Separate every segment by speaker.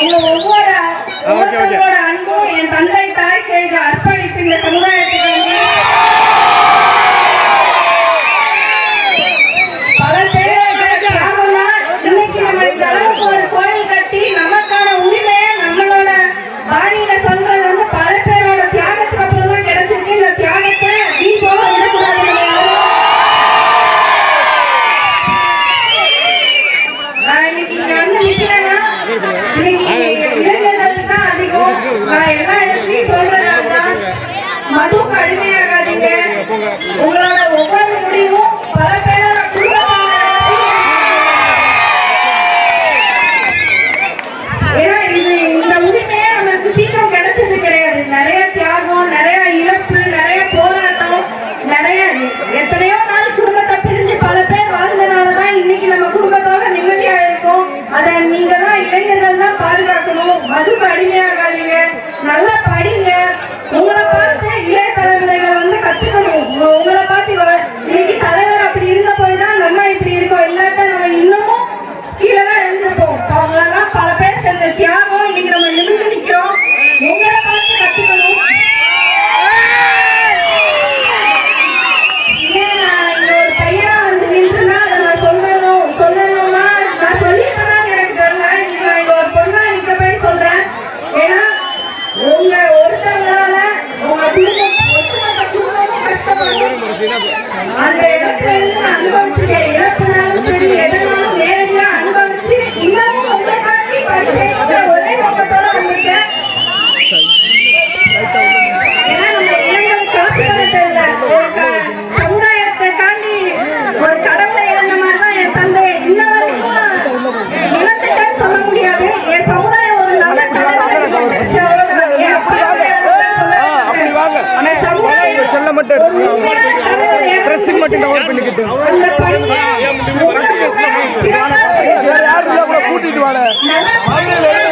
Speaker 1: உங்க ஒவ்வொரு அன்பும் என் தந்தை தாய் செய்த அர்ப்பணிப்பு இந்த சமுதாய நான் எல்லா இடத்துலயும் சொல்றேன் மது கடுமையாகாதீங்க
Speaker 2: உங்களோட மட்டும் மட்டும் கவர் பண்ணிக்கிட்டு. வேற யாரும் கூட கூட்டிட்டு
Speaker 1: வாழ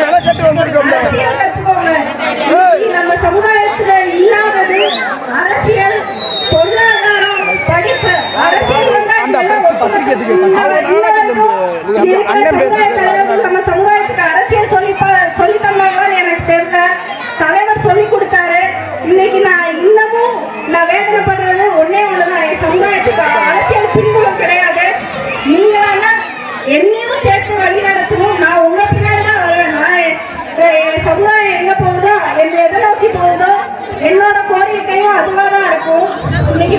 Speaker 2: விலை கட்டு
Speaker 1: வந்திருக்கோம்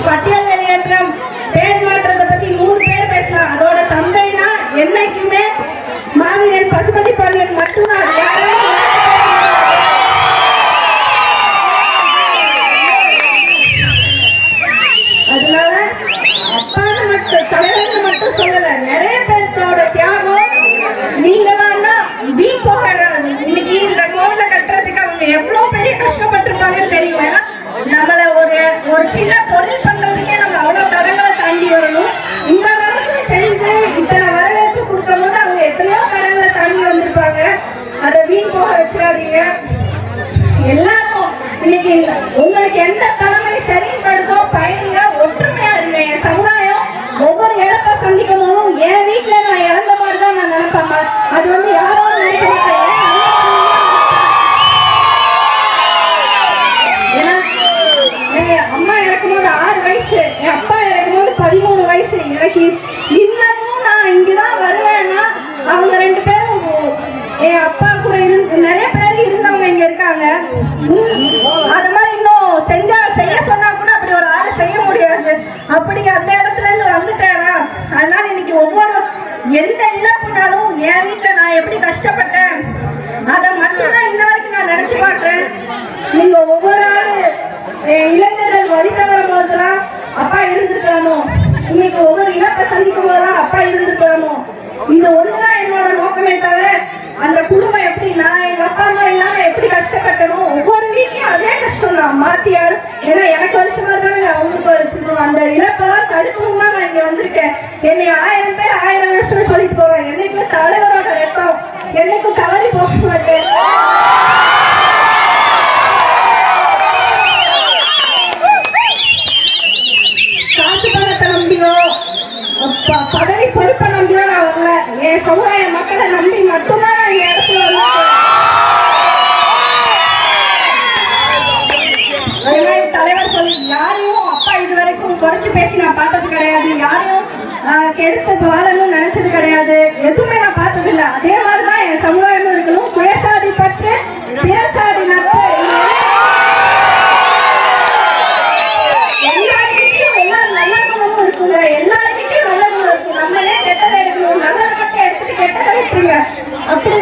Speaker 1: பட்டியல் வெளியேற்றம் பேர் மாற்றத்தை பத்தி நூறு பேர் பேசலாம் அதோட தந்தைனா என்னைக்குமே மாவீரன் பசுபதி பாண்டியன் மட்டும்தான். இன்னைக்கு உங்களுக்கு எந்த தலைமை சரிப்படுதோ பயணிங்க நினைச்சு பார்க்கிறேன் நீங்க ஒவ்வொரு இளைஞர்கள் வழி தவற போதெல்லாம் அப்பா இருந்திருக்கலாமோ? இன்னைக்கு ஒவ்வொரு இலக்கை சந்திக்கும் போதெல்லாம் அப்பா இருந்திருக்கலாமோ? இந்த ஒண்ணுதான் என்னோட நோக்கமே தவிர அந்த குடும்பம் எப்படி நான் எங்க அப்பா அம்மா இல்லாம எப்படி கஷ்டப்பட்டனும் ஒவ்வொரு வீட்லயும் அதே கஷ்டம் தான் மாத்தியார் ஏன்னா எனக்கு வலிச்ச மாதிரி தானே நான் அவங்களுக்கு வலிச்சிருக்கணும் அந்த இழப்பெல்லாம் தடுக்கவும் தான் நான் இங்க வந்திருக்கேன். என்னை ஆயிரம் பேர் ஆயிரம் வருஷம் சொல்லிட்டு போவேன். என்னைக்குமே தலைவரோட ரத்தம் என்னைக்கும் தவறி போக மாட்டேன். என் சமுதாய மக்களை நம்பி மட்டும்தான் நான் இந்த இடத்துல வந்து தலைவர் சொல்லி யாரையும் அப்பா இது வரைக்கும் குறைச்சு பேசி நான் பார்த்தது கிடையாது. யாரையும் கெடுத்து வாழணும்னு நினைச்சது கிடையாது. எதுவுமே நான் பார்த்தது இல்லை அதே விட்டுருங்க அப்படி